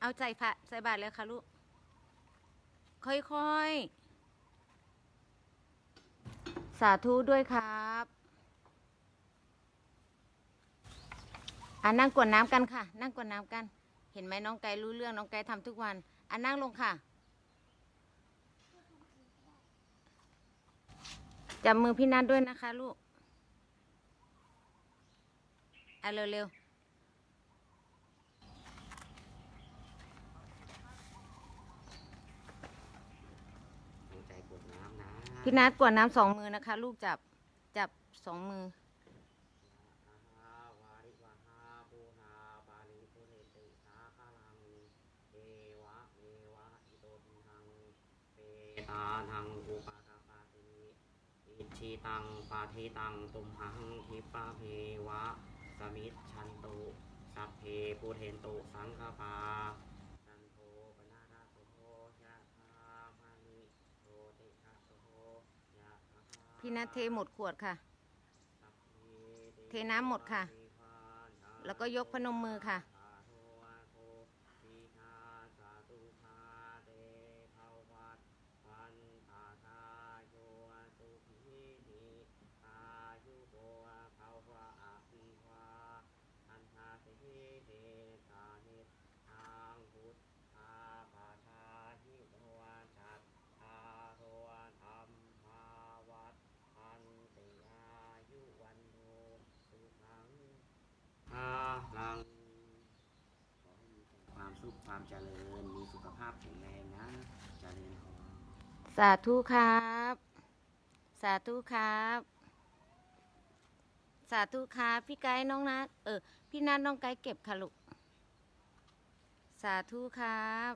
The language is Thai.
เอาใจพระใส่บาตรแล้วค่ะลูก ค่อยๆ สาธุด้วยครับอะนั่งกวดน้ำกันค่ะ นั่งกวดน้ำกัน เห็นไหมน้องไก่รู้เรื่องน้องไก่ทำทุกวันอะนั่งลงค่ะจับมือพี่นัทด้วยนะคะลูกอะเร็วๆ ตั้งใจกดน้ำนะ พี่นัทกวดน้ำสองมือนะคะ ลูกจับจับสองมือ ตาคาลังเอวะเอวะอิโตทินังเปตางอุปาคาปาติอิชิตังปาทิตังตุมหังทิปะเพวะ สมิทชันตุ สัพเพปุเทนตุสังคปาสันโทปนาราโสยะธามานิโตติคะโสยะธา พี่นัทเทหมดขวดค่ะสัพเพเทน้ำหมดค่ะ แล้วก็ยกพนมมือค่ะ สาธุวะโตทีฆาสาธุคาเตภวัตวันตาคาโยสุขีหิอายุโกภาวะอภิวาอันหาสิเตสานิทางพุทธาปาทาหิโตวันจัตตาโรธรรมาวัดอันติอายุวันโนสุขัง อาลัง ขอให้มีแต่ความ สุขความเจริญ มีสุขภาพแข็งแรงนะ เจริญพรสาธุครับ สาธุครับ สาธุครับพี่ไก่น้องนัทเออ พี่นัทน้องไก่เก็บค่ะลูก สาธุครับ